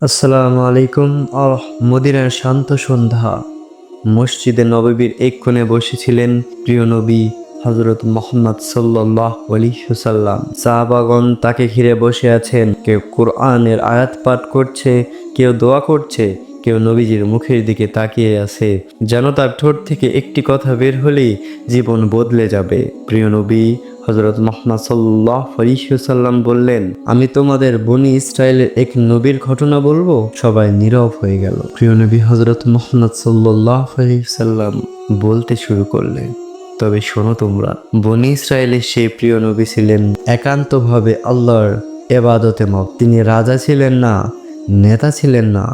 আসসালামু আলাইকুম। আহ, মদিনার শান্ত সন্ধ্যা। মসজিদে নববীর এক কোণে বসেছিলেন প্রিয় নবী হজরত মোহাম্মদ সাল্লাহ আলিহাল্লাম সাহাবাগন তাকে ঘিরে বসে আছেন। কেউ কোরআনের আয়াত পাঠ করছে, কেউ দোয়া করছে কেউ নবীজির মুখের দিকে তাকিয়ে আছে, যেন তার ঠোঁট থেকে একটি কথা বের হলেই জীবন বদলে যাবে। প্রিয় নবী হজরত মোহাম্মদ সাল্লাহ আলিহাল্লাম বললেন, আমি তোমাদের বনি ইসরায়েলের এক নবীর ঘটনা বলব, সবাই নীরব হয়ে গেল। প্রিয় নবী হজরত মোহাম্মদ সাল্লাহ আলিহাল্লাম বলতে শুরু করলেন, তবে শোনো তোমরা, বনি ইসরায়েলের সেই প্রিয় নবী ছিলেন একান্তভাবে আল্লাহর এবাদতে মগ তিনি রাজা ছিলেন না, নেতা ছিলেন না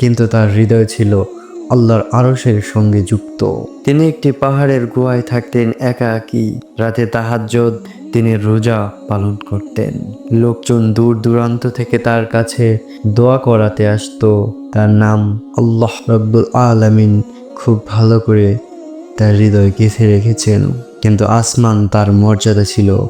কিন্তু তার হৃদয় ছিল আল্লাহর আরশের সঙ্গে যুক্ত। তিনি একটি পাহাড়ের গুহায় থাকতেন একা একাকী। রাতে তাহাজ্জদ, তিনি রোজা পালন করতেন। লোকজন দূর দূরান্ত থেকে তার কাছে দোয়া করাতে আসতো। তার নাম আল্লাহ রব্বুল আলামিন। খুব ভালো করে তার হৃদয় গেঁথে রেখেছেন। কিন্তু আসমান তার মর্যাদা ছিল।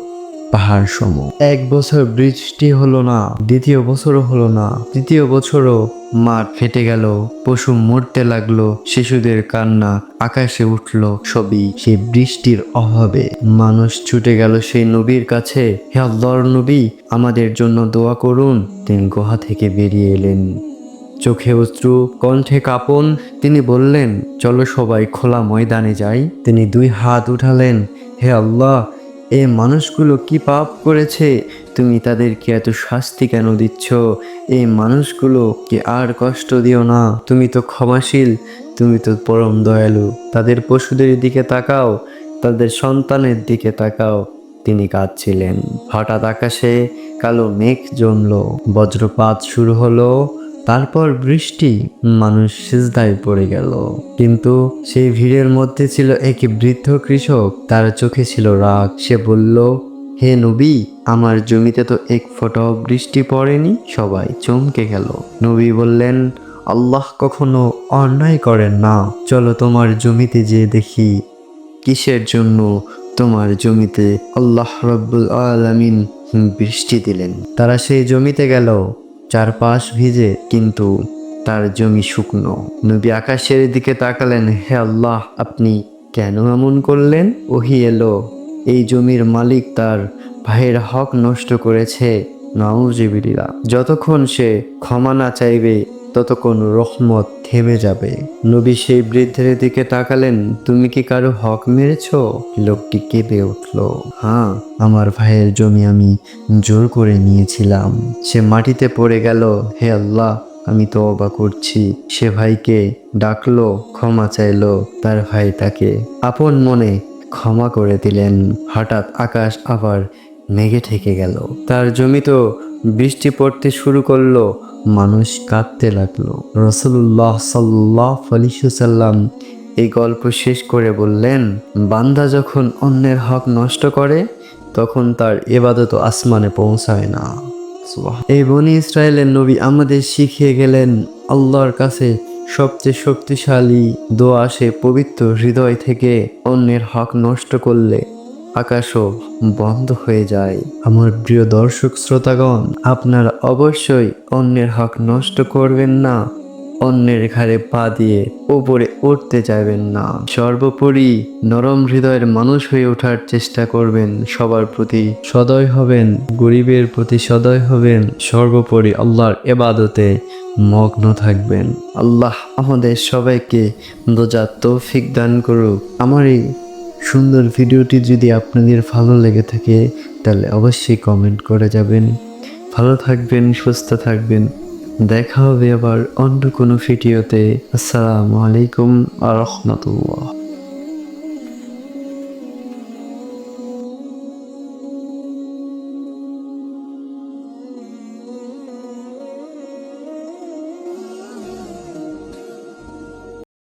পাহাড় সম এক বছর বৃষ্টি হলো না, দ্বিতীয় বছরও হলো না, তৃতীয় বছরও মাঠ ফেটে গেল, পশু মরতে লাগল, শিশুদের কান্না আকাশে উঠল সবই। সেই বৃষ্টির অভাবে মানুষ ছুটে গেল সেই নবীর কাছে, হে আল্লাহর নবী, আমাদের জন্য দোয়া করুন। তিনি গুহা থেকে বেরিয়ে এলেন। চোখে অশ্রু, কণ্ঠে কাঁপন, তিনি বললেন, চলো সবাই খোলা ময়দানে যাই। তিনি দুই হাত উঠালেন, হে আল্লাহ এ মানুষগুলো কি পাপ করেছে? তুমি তাদেরকে এত শাস্তি কেন দিচ্ছ? এই মানুষগুলো কি আর কষ্ট দিও না। তুমি তো ক্ষমাশীল, তুমি তো পরম দয়ালু। তাদের পশুদের দিকে তাকাও, তাদের সন্তানের দিকে তাকাও। তিনি কাঁদছিলেন। হঠাৎ আকাশে কালো মেঘ জমল। বজ্রপাত শুরু হলো। তারপর বৃষ্টি মানুষ সিজদায় পড়ে গেল। কিন্তু সেই ভিড়ের মধ্যে ছিল এক বৃদ্ধ কৃষক, তার চোখে ছিল রাগ। সে বলল, হে নবী, আমার জমিতে তো এক ফোঁটাও বৃষ্টি পড়েনি? সবাই চমকে গেল। নবী বললেন, আল্লাহ কখনো অন্যায় করেন না। চলো তোমার জমিতে যেয়ে দেখি, কিসের জন্য তোমার জমিতে আল্লাহ রব্বুল আলামিন বৃষ্টি দিলেন? তারা সেই জমিতে গেল। চারপাশ ভিজে কিন্তু তার জমি শুকনো। নবী আকাশের দিকে তাকালেন, হে আল্লাহ, আপনি কেন এমন করলেন? ওহি এলো, এই জমির মালিক তার ভাইয়ের হক নষ্ট করেছে। নাউজিবিল্লা যতক্ষণ সে ক্ষমা না চাইবে ততক্ষণ রহমত থেমে যাবে। নবী সেই বৃদ্ধের দিকে তাকালেন, তুমি কি কারও হক মেরেছ? লোকটি কেঁপে উঠল হ্যাঁ আমার ভাইয়ের জমি আমি জোর করে নিয়েছিলাম। সে মাটিতে পড়ে গেল। হে আল্লাহ, আমি তো অবা করছি। সে ভাইকে ডাকলো, ক্ষমা চাইলো, তার ভাই তাকে আপন মনে ক্ষমা করে দিলেন। হঠাৎ আকাশ আবার মেঘে ঠেকে গেল। তার জমি তো বৃষ্টি পড়তে শুরু করল, মানুষ কাঁদতে লাগল। রসুল্লাহ সাল্লাহ এই গল্প শেষ করে বললেন, বান্দা যখন অন্যের হক নষ্ট করে, তখন তার এবাদত আসমানে পৌঁছায় না। এই বনি ইসরায়েলের নবী আমাদের শিখিয়ে গেলেন, আল্লাহর কাছে সবচেয়ে শক্তিশালী দোয়া আসে পবিত্র হৃদয় থেকে অন্যের হক নষ্ট করলে আকাশও বন্ধ হয়ে যায়। আমার প্রিয় দর্শক শ্রোতাগণ, আপনারা অবশ্যই অন্যের হক নষ্ট করবেন না। অন্যের ঘাড়ে পা দিয়ে ওপরে উঠতে যাবেন না। সর্বোপরি নরম হৃদয়ের মানুষ হয়ে ওঠার চেষ্টা করবেন। সবার প্রতি সদয় হবেন, গরিবের প্রতি সদয় হবেন। সর্বোপরি আল্লাহর এবাদতে মগ্ন থাকবেন। আল্লাহ আমাদের সবাইকে দোজা তৌফিক দান করুক। আমার এই সুন্দর ভিডিওটি যদি আপনাদের ভালো লেগে থাকে, তাহলে অবশ্যই কমেন্ট করে যাবেন। ভালো থাকবেন, সুস্থ থাকবেন। দেখা হবে আবার অন্য কোনো ভিডিওতে। আসসালামু আলাইকুম আ রহমতুল্লাহ।